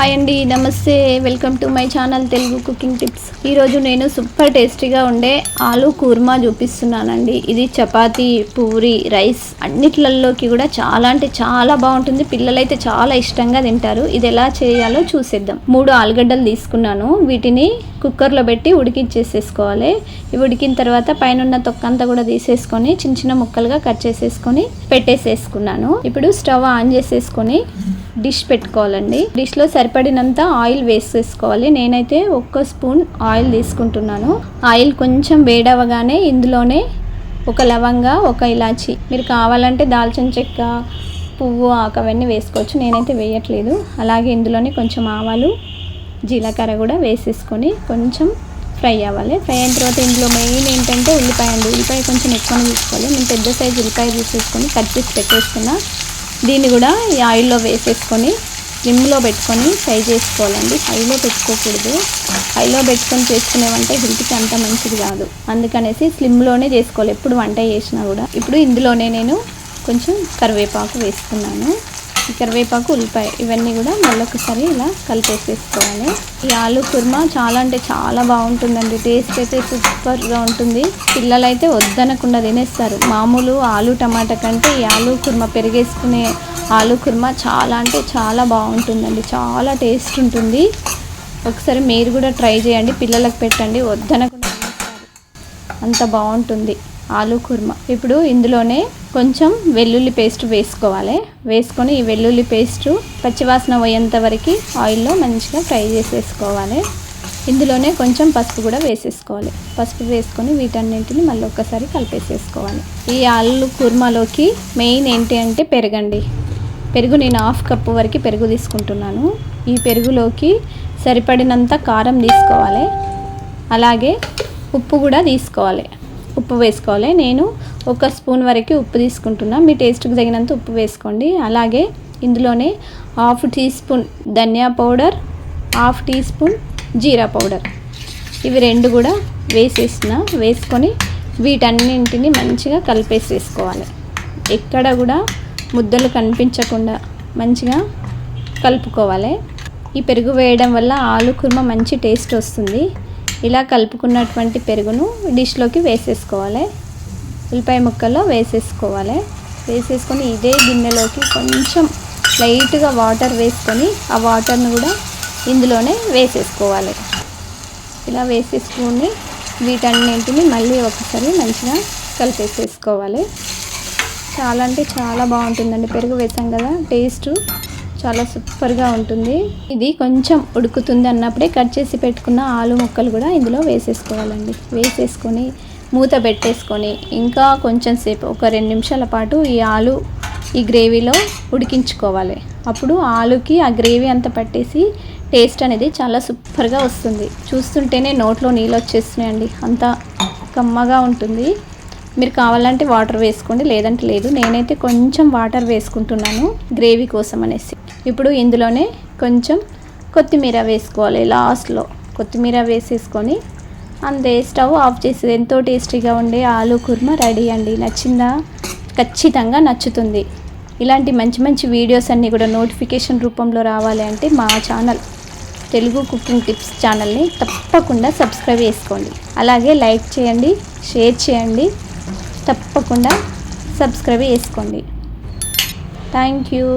Hi అండి నమస్తే. Welcome to my channel Telugu cooking tips. ఈరోజు నేను సూపర్ టేస్టీగా ఉండే ఆలు కూర్మా చూపిస్తున్నానండి. ఇది చపాతి పూరి రైస్ అన్నిట్లలోకి కూడా చాలా అంటే చాలా బాగుంటుంది. పిల్లలైతే చాలా ఇష్టంగా తింటారు. ఇది ఎలా చేయాలో చూసేద్దాం. మూడు ఆలుగడ్డలు తీసుకున్నాను. వీటిని కుక్కర్లో పెట్టి ఉడికించేసేసుకోవాలి. ఇవి ఉడికిన తర్వాత పైన ఉన్న తొక్కంతా కూడా తీసేసుకొని చిన్న చిన్న ముక్కలుగా కట్ చేసేసుకొని పెట్టేసేసుకున్నాను. ఇప్పుడు స్టవ్ ఆన్ చేసేసుకొని డిష్ పెట్టుకోవాలండి. డిష్లో సరిపడినంత ఆయిల్ వేసేసుకోవాలి. నేనైతే ఒక్క స్పూన్ ఆయిల్ తీసుకుంటున్నాను. ఆయిల్ కొంచెం వేడవగానే ఇందులోనే ఒక లవంగా ఒక ఇలాచి. మీరు కావాలంటే దాల్చిన చెక్క పువ్వు ఆకు అవన్నీ వేసుకోవచ్చు. నేనైతే వేయట్లేదు. అలాగే ఇందులోనే కొంచెం ఆవాలు జీలకర్ర కూడా వేసేసుకొని కొంచెం ఫ్రై అవ్వాలి. ఫ్రై అయిన తర్వాత ఇందులో మెయిన్ ఏంటంటే ఉల్లిపాయ అండి. ఉల్లిపాయ కొంచెం ఎక్కువ తీసుకోవాలి. నేను పెద్ద సైజు ఉల్లిపాయ తీసేసుకొని కట్ చేసి పెట్టేసుకున్నా దీన్ని కూడా ఈ ఆయిల్లో వేసేసుకొని స్లిమ్లో పెట్టుకొని ఫ్రై చేసుకోవాలండి. హైలో పెట్టుకోకూడదు. హైలో పెట్టుకొని చేసుకునేవంటే హెల్త్కి అంత మంచిది కాదు. అందుకనేసి స్లిమ్లోనే చేసుకోవాలి. ఎప్పుడు వంట చేసినా కూడా. ఇప్పుడు ఇందులోనే నేను కొంచెం కరివేపాకు వేసుకున్నాను. కరివేపాకు ఉల్లిపాయ ఇవన్నీ కూడా మళ్ళీ ఒకసారి ఇలా కలిపేసేసుకోవాలి. ఈ ఆలు కుర్మా చాలా అంటే చాలా బాగుంటుందండి. టేస్ట్ అయితే సూపర్గా ఉంటుంది. పిల్లలైతే వద్దనకుండా తినేస్తారు. మామూలు ఆలు టమాటా కంటే ఈ ఆలు కుర్మా పెరిగేసుకునే ఆలు కుర్మా చాలా అంటే చాలా బాగుంటుందండి. చాలా టేస్ట్ ఉంటుంది. ఒకసారి మీరు కూడా ట్రై చేయండి. పిల్లలకు పెట్టండి. వద్దన అంత బాగుంటుంది ఆలు కుర్మా. ఇప్పుడు ఇందులోనే కొంచెం వెల్లుల్లి పేస్ట్ వేసుకోవాలి. వేసుకొని ఈ వెల్లుల్లి పేస్ట్ పచ్చివాసన పోయేంత వరకు ఆయిల్లో మంచిగా ఫ్రై చేసేసుకోవాలి. ఇందులోనే కొంచెం పసుపు కూడా వేసేసుకోవాలి. పసుపు వేసుకొని వీటన్నింటిని మళ్ళీ ఒక్కసారి కలిపేసేసుకోవాలి. ఈ ఆలు కుర్మాలోకి మెయిన్ ఏంటి అంటే పెరగండి. పెరుగు నేను హాఫ్ కప్పు వరకు పెరుగు తీసుకుంటున్నాను. ఈ పెరుగులోకి సరిపడినంత కారం తీసుకోవాలి. అలాగే ఉప్పు కూడా తీసుకోవాలి. ఉప్పు వేసుకోవాలి. నేను ఒక స్పూన్ వరకు ఉప్పు తీసుకుంటున్నా. మీ టేస్ట్కి తగినంత ఉప్పు వేసుకోండి. అలాగే ఇందులోనే హాఫ్ టీ స్పూన్ ధనియా పౌడర్ హాఫ్ టీ స్పూన్ జీరా పౌడర్. ఇవి రెండు కూడా వేసేసిన వేసుకొని వీటన్నింటిని మంచిగా కలిపేసేసుకోవాలి. ఎక్కడ కూడా ముద్దలు కనిపించకుండా మంచిగా కలుపుకోవాలి. ఈ పెరుగు వేయడం వల్ల ఆలు కుర్మ మంచి టేస్ట్ వస్తుంది. ఇలా కలుపుకున్నటువంటి పెరుగును డిష్లోకి వేసేసుకోవాలి. ఉల్లిపాయ ముక్కల్లో వేసేసుకోవాలి. వేసేసుకొని ఇదే గిన్నెలోకి కొంచెం లైట్గా వాటర్ వేసుకొని ఆ వాటర్ను కూడా ఇందులోనే వేసేసుకోవాలి. ఇలా వేసేసుకుని వీటన్నింటిని మళ్ళీ ఒకసారి మంచిగా కలిపేసేసుకోవాలి. చాలా అంటే చాలా బాగుంటుందండి. పెరుగు వేసాం కదా టేస్ట్. చాలా సూపర్గా ఉంటుంది. ఇది కొంచెం ఉడుకుతుంది అన్నప్పుడే కట్ చేసి పెట్టుకున్న ఆలు ముక్కలు కూడా ఇందులో వేసేసుకోవాలండి. వేసేసుకొని మూత పెట్టేసుకొని ఇంకా కొంచెం సేపు ఒక రెండు నిమిషాల పాటు ఈ ఆలు ఈ గ్రేవీలో ఉడికించుకోవాలి. అప్పుడు ఆలుకి ఆ గ్రేవీ అంతా పట్టేసి టేస్ట్ అనేది చాలా సూపర్గా వస్తుంది. చూస్తుంటేనే నోట్లో నీళ్ళు వచ్చేస్తున్నాయండి. అంత కమ్మగా ఉంటుంది. మీరు కావాలంటే వాటర్ వేసుకోండి లేదంటే లేదు. నేనైతే కొంచెం వాటర్ వేసుకుంటున్నాను గ్రేవీ కోసం అనేసి. ఇప్పుడు ఇందులోనే కొంచెం కొత్తిమీర వేసుకోవాలి లాస్ట్లో. కొత్తిమీర వేసేసుకొని అంతే స్టవ్ ఆఫ్ చేసేది. ఎంతో టేస్టీగా ఉండే ఆలు కుర్మా రెడీ అండి. నచ్చిందా? ఖచ్చితంగా నచ్చుతుంది. ఇలాంటి మంచి మంచి వీడియోస్ అన్నీ కూడా నోటిఫికేషన్ రూపంలో రావాలి అంటే మా ఛానల్ తెలుగు కుకింగ్ టిప్స్ ఛానల్ని తప్పకుండా సబ్స్క్రైబ్ చేసుకోండి. అలాగే లైక్ చేయండి షేర్ చేయండి తప్పకుండా సబ్స్క్రైబ్ చేసుకోండి. Thank you.